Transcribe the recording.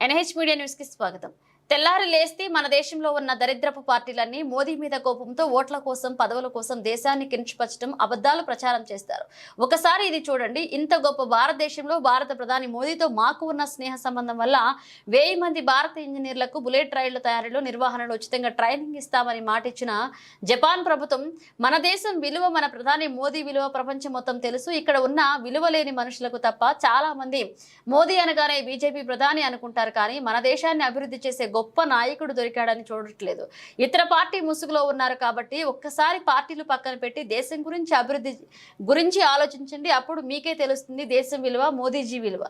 NH media న్యూస్కి స్వాగతం. తెల్లారి లేస్తే మన దేశంలో ఉన్న దరిద్రపు పార్టీలన్నీ మోదీ మీద కోపంతో ఓట్ల కోసం పదవుల కోసం దేశాన్ని కించపరచడం అబద్ధాలు ప్రచారం చేస్తారు. ఒకసారి ఇది చూడండి. ఇంత గొప్ప భారతదేశంలో భారత ప్రధాని మోదీతో మాకు ఉన్న స్నేహ సంబంధం వల్ల వెయ్యి మంది భారత ఇంజనీర్లకు బుల్లెట్ రైళ్ళ తయారీలో నిర్వహణలో ఉచితంగా ట్రైనింగ్ ఇస్తామని మాటిచ్చిన జపాన్ ప్రభుత్వం మన దేశం విలువ మన ప్రధాని మోదీ విలువ ప్రపంచం మొత్తం తెలుసు. ఇక్కడ ఉన్న విలువ లేని మనుషులకు తప్ప చాలా మంది మోదీ అనగానే బీజేపీ ప్రధాని అనుకుంటారు కానీ మన దేశాన్ని అభివృద్ధి చేసే గొప్ప నాయకుడు దొరికాడని చూడట్లేదు. ఇతర పార్టీ ముసుగులో ఉన్నారు కాబట్టి ఒక్కసారి పార్టీలు పక్కన పెట్టి దేశం గురించి అభివృద్ధి గురించి ఆలోచించండి. అప్పుడు మీకే తెలుస్తుంది దేశం విలువ మోదీజీ విలువ.